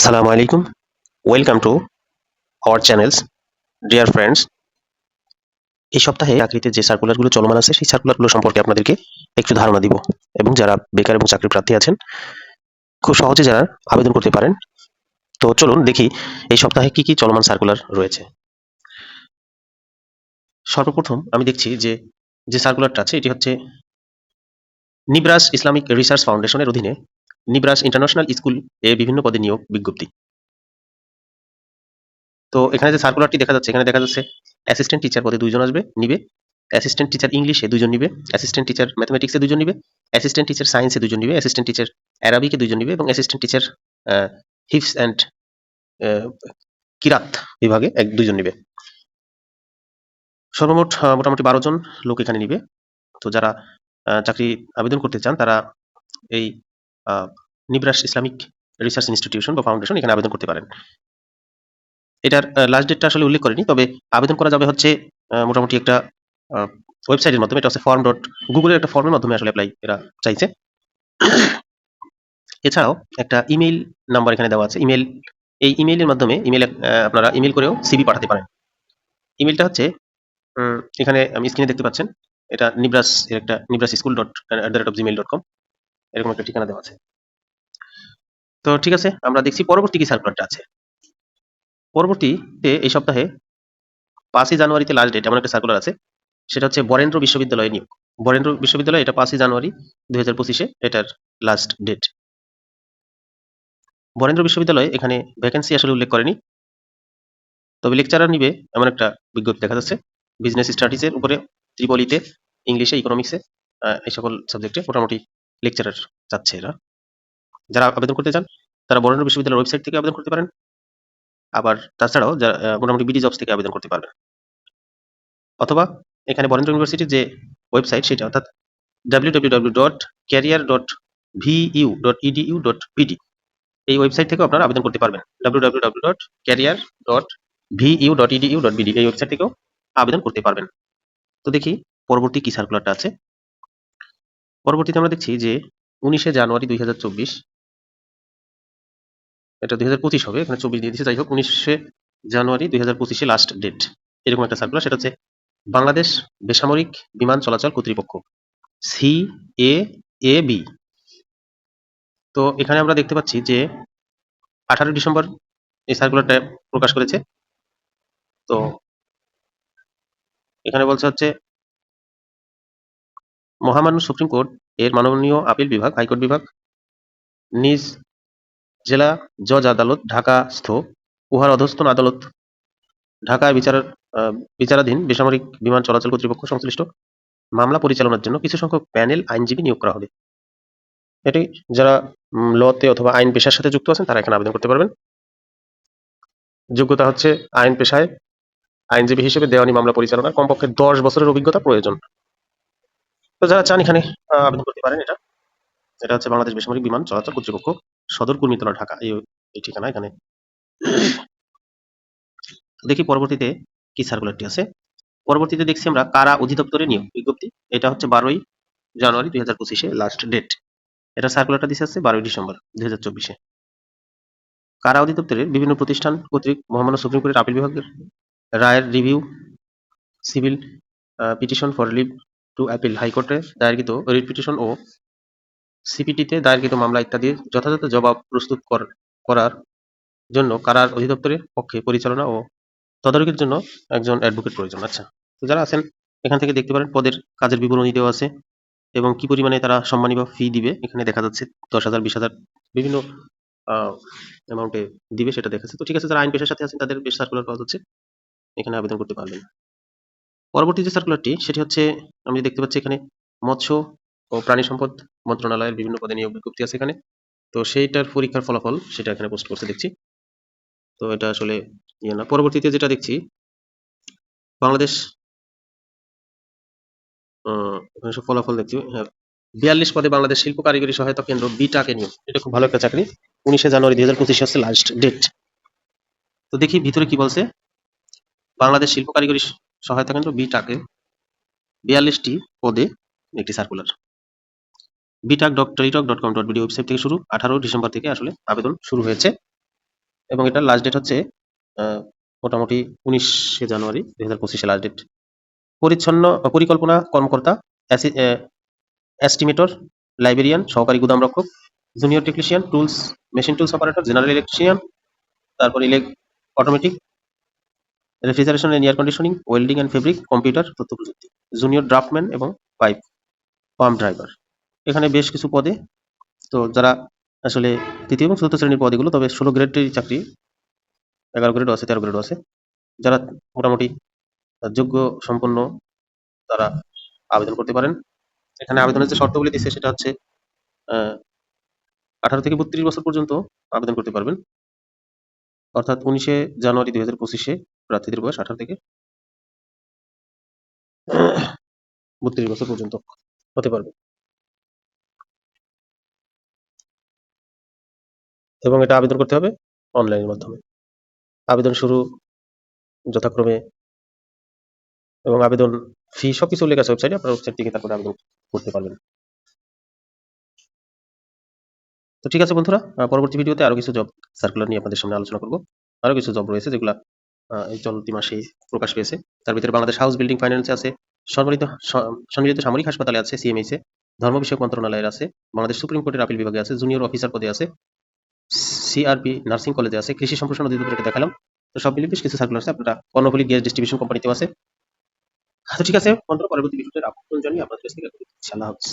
Assalamu আলাইকুম welcome to our channels dear friends এই সপ্তাহে চাকরিতে যে সার্কুলারগুলো চলমান আছে, সেই সার্কুলারগুলো সম্পর্কে আপনাদেরকে একটু ধারণা দিব এবং যারা বেকার এবং চাকরি প্রার্থী আছেন, খুব সহজে যারা আবেদন করতে পারেন। তো চলুন দেখি এই সপ্তাহে কি কি চলমান সার্কুলার রয়েছে। সর্বপ্রথম আমি দেখছি যে যে সার্কুলারটা আছে, এটি হচ্ছে নিব্রাস ইসলামিক রিসার্চ ফাউন্ডেশনের অধীনে নিব্রাস ইন্টারন্যাশনাল স্কুল এ বিভিন্ন পদে নিয়োগ বিজ্ঞপ্তি। তো এখানে যে সার্কুলারটি দেখা যাচ্ছে, এখানে দেখা যাচ্ছে অ্যাসিস্ট্যান্ট টিচার পদে দুইজন আসবে, নিবে। অ্যাসিস্ট্যান্ট টিচার ইংলিশে দুজন নিবে অ্যাসিস্ট্যান্ট টিচার ম্যাথমেটিক্সে দুজন নিবে অ্যাসিস্ট্যান্ট টিচার সায়েন্সে দুজন নিবে অ্যাসিস্ট্যান্ট টিচার অ্যারাবিকে দুজন নিবে এবং অ্যাসিস্ট্যান্ট টিচার হিপস অ্যান্ড কিরাত বিভাগে এক দুজন নিবে। সর্বমোট মোটামুটি বারো জন লোক এখানে নিবে। তো যারা চাকরি আবেদন করতে চান, তারা এই নিব্রাস ইসলামিক রিসার্চ ইনস্টিটিউশন বা ফাউন্ডেশন এখানে আবেদন করতে পারেন। এটার লাস্ট ডেটটা আসলে উল্লেখ করেনি, তবে আবেদন করা যাবে হচ্ছে মোটামুটি একটা ওয়েবসাইটের মাধ্যমে, এটা হচ্ছে ফর্ম ডট গুগলের একটা ফর্মের মাধ্যমে আসলে অ্যাপ্লাই এরা চাইছে। এছাড়াও একটা ইমেইল নাম্বার এখানে দেওয়া আছে। ইমেল এই ইমেইলের মাধ্যমে ইমেল আপনারা ইমেল করেও সিভি পাঠাতে পারেন। ইমেলটা হচ্ছে এখানে আমি স্ক্রিনে দেখতে পাচ্ছেন, এটা নিব্রাস এর একটা, Nibras school dot at the rate of Gmail dot com এরকম একটা ঠিকানা দেওয়া আছে। তো ঠিক আছে, আমরা দেখছি পরবর্তী কি সার্কুলারটা আছে। পরবর্তীতে এই সপ্তাহে পাঁচই জানুয়ারিতে লাস্ট ডেট এমন একটা সার্কুলার আছে, সেটা হচ্ছে বরেন্দ্র বিশ্ববিদ্যালয় নিয়োগ। বরেন্দ্র বিশ্ববিদ্যালয়, এটা পাঁচই জানুয়ারি দুই হাজার পঁচিশে, এটার লাস্ট ডেট বরেন্দ্র বিশ্ববিদ্যালয় এখানে ভ্যাকেন্সি আসলে উল্লেখ করেনি, তবে লেকচারার নিবে এমন একটা বিজ্ঞপ্তি দেখা যাচ্ছে। বিজনেস স্টাডিজের উপরে, ত্রিপলিতে ইংলিশে ইকোনমিক্সে এই সকল সাবজেক্টে মোটামুটি লেকচারার চাচ্ছে এরা। যারা আবেদন করতে চান, তারা বরেন্দ্র বিশ্ববিদ্যালয়ের ওয়েবসাইট থেকে আবেদন করতে পারেন। আবার তাছাড়াও যারা মোটামুটি বিডি জবস থেকে আবেদন করতে পারবেন। অথবা এখানে বরেন্দ্র ইউনিভার্সিটির যে ওয়েবসাইট সেটা, অর্থাৎ W W W dot career dot VU dot EDU dot PD এই ওয়েবসাইট থেকেও আপনারা আবেদন করতে পারবেন। W W W dot career dot VU dot EDU dot BD এই ওয়েবসাইট থেকেও আবেদন করতে পারবেন। তো দেখি, পরবর্তী কি সার্কুলারটা আছে? পরবর্তীতে আমরা দেখছি যে উনিশে জানুয়ারি দুই হাজার চব্বিশ এটা দুই হাজার পঁচিশ হবে, এখানে চব্বিশ দিয়ে দিচ্ছে যাই হোক, উনিশে জানুয়ারি দুই লাস্ট ডেট এরকম একটা সার্কুলার সেটা হচ্ছে বাংলাদেশ বেসামরিক বিমান চলাচল কর্তৃপক্ষ সি এ এ বি তো এখানে আমরা দেখতে পাচ্ছি যে আঠারো ডিসেম্বর এই সার্কুলারটা প্রকাশ করেছে। তো এখানে বলছে হচ্ছে, মহামান্য সুপ্রিম কোর্ট এর মাননীয় আপিল বিভাগ, হাইকোর্ট বিভাগ নিজ জেলা জজ আদালত ঢাকাস্থ উহার অধস্তন আদালত। ঢাকায় বিচার বিচারাধীন বেসামরিক বিমান চলাচল কর্তৃপক্ষ সংশ্লিষ্ট মামলা পরিচালনার জন্য কিছু সংখ্যক প্যানেল আইনজীবী নিয়োগ করা হবে। এটি যারা লতে অথবা আইন পেশার সাথে যুক্ত আছেন, তারা এখানে আবেদন করতে পারবেন। যোগ্যতা হচ্ছে আইন পেশায় আইনজীবী হিসেবে দেওয়ানি মামলা পরিচালনার কমপক্ষে দশ বছরের অভিজ্ঞতা প্রয়োজন। তো যারা চান এখানে আবেদন করতে পারেন এটা। এটা হচ্ছে বাংলাদেশ বেসামরিক বিমান চলাচল কর্তৃপক্ষ। সদর কুর্মিতলা ঢাকা, এই ঠিকানা এখানে। দেখি পরবর্তীতে কি সার্কুলারটি আছে। পরবর্তীতে দেখছি আমরা কারা অধিদপ্তরে নিয়োগ বিজ্ঞপ্তি। এটা হচ্ছে বারোই জানুয়ারি দুই হাজার পঁচিশে লাস্ট ডেট এটা সার্কুলারটা দিচ্ছে আছে বারোই ডিসেম্বর দুই হাজার চব্বিশে। কারা অধিদপ্তরের? বিভিন্ন প্রতিষ্ঠান কর্তৃক মহামান্য সুপ্রিম কোর্টের আপিল বিভাগের। রায়ের review civil petition for leave to appeal হাইকোর্টে দায়েরকৃত রিট পিটিশন ও সিপিটিতে দায়েরকৃত মামলা ইত্যাদির যথাযথ জবাব প্রস্তুত কর- করার জন্য কারার অধিদপ্তরের পক্ষে পরিচালনা ও তদারকির জন্য একজন অ্যাডভোকেট প্রয়োজন। আচ্ছা তো যারা আছেন, এখান থেকে দেখতে পারেন পদের কাজের বিবরণী দেওয়া আছে এবং কি পরিমাণে তারা সম্মানী বা ফি দিবে, এখানে দেখা যাচ্ছে দশ হাজার, বিশ হাজার বিভিন্ন অ্যামাউন্টে দিবে সেটা দেখাচ্ছে। তো ঠিক আছে, যারা আইন পেশার সাথে আছেন, তাদের বেশ সার্কুলার পাওয়া যাচ্ছে। এখানে আবেদন করতে পারবেন। পরবর্তী যে সার্কুলারটি সেটি হচ্ছে, আমি দেখতে পাচ্ছি এখানে, মৎস্য ও প্রাণী সম্পদ মন্ত্রণালয়ের বিভিন্ন পদে নিয়োগ বিজ্ঞপ্তি আছে এখানে। তো সেইটার পরীক্ষার ফলাফল সেটা এখানে পোস্ট করতে দেখছি। তো এটা আসলে ইয়ে না। পরবর্তীতে যেটা দেখছি, বাংলাদেশ ফলাফল দেখছি। হ্যাঁ বিয়াল্লিশ পদে বাংলাদেশ শিল্প কারিগরি সহায়তা কেন্দ্র বিটাকে নিয়োগ। এটা খুব ভালো একটা চাকরি। উনিশে জানুয়ারি দুই হাজার পঁচিশে হচ্ছে লাস্ট ডেট তো দেখি ভিতরে কি বলছে। বাংলাদেশ শিল্প কারিগরি সহায়তা কেন্দ্র বিটাকে বিয়াল্লিশটি পদে একটি circular BITAC dot Teletalk dot com dot BD website থেকে শুরু, আঠারো ডিসেম্বর থেকে আসলে আবেদন শুরু হয়েছে। এবং এটার লাস্ট ডেট হচ্ছে মোটামুটি উনিশে জানুয়ারি, দুই হাজার পঁচিশে লাস্ট ডেট পরিচ্ছন্ন, পরিকল্পনা কর্মকর্তা এস্টিমেটর লাইব্রেরিয়ান সহকারী গুদাম রক্ষক junior technician tools machine tools operator general electrician তারপর ইলেক automatic refrigeration and air conditioning welding and fabric computer তথ্য প্রযুক্তি জুনিয়র ড্রাফটম্যান এবং পাইপ পাম্প ড্রাইভার এখানে বেশ কিছু পদে। তো যারা আসলে তৃতীয় এবং চতুর্থ শ্রেণির পদ তবে ষোলো গ্রেডের চাকরি, এগারো গ্রেডও আছে, তেরো গ্রেডও আছে। যারা মোটামুটি যোগ্য সম্পন্ন, তারা আবেদন করতে পারেন। এখানে আবেদনের যে শর্তগুলি দিচ্ছে সেটা হচ্ছে আঠারো থেকে বত্রিশ বছর পর্যন্ত আবেদন করতে পারবেন। অর্থাৎ উনিশে জানুয়ারি দুই হাজার পঁচিশে প্রার্থীদের বয়স আঠারো থেকে বত্রিশ বছর পর্যন্ত হতে পারবে। এবং এটা আবেদন করতে হবে অনলাইনের মাধ্যমে। আবেদন শুরু যথাক্রমে এবং আবেদন ফি সবকিছু লেখা আছে ওয়েবসাইটে আপনার ওয়েবসাইট থেকে তারপরে আবেদন করতে পারবেন। তো ঠিক আছে বন্ধুরা পরবর্তী ভিডিওতে আরও কিছু জব সার্কুলার নিয়ে আপনাদের সামনে আলোচনা করব। আরও কিছু জব রয়েছে যেগুলা এই চলতি মাসে প্রকাশ পেয়েছে। তার ভিতরে বাংলাদেশ হাউস বিল্ডিং ফাইন্যান্সে আছে, সম্মিলিত সম্মিলিত সামরিক হাসপাতালে আছে সিএমএইসে ধর্ম বিষয়ক মন্ত্রণালয়ের আছে, বাংলাদেশ সুপ্রিম কোর্টের আপিল বিভাগে আছে জুনিয়র অফিসার পদে আছে সিআরপি নার্সিং কলেজে আছে, কৃষি সম্প্রসারণ অধিদপ্তরকে দেখালাম। তো সব মিলিয়ে বেশ কিছু সার্কুলার আছে, আপনারা কর্ণফুলী গ্যাস ডিস্ট্রিবিউশন কোম্পানিতেও আছে। তো ঠিক আছে, পরবর্তী ভিডিওতে আপন জানিয়ে আপনাদের কাছ থেকে আল্লাহ হাফিজ।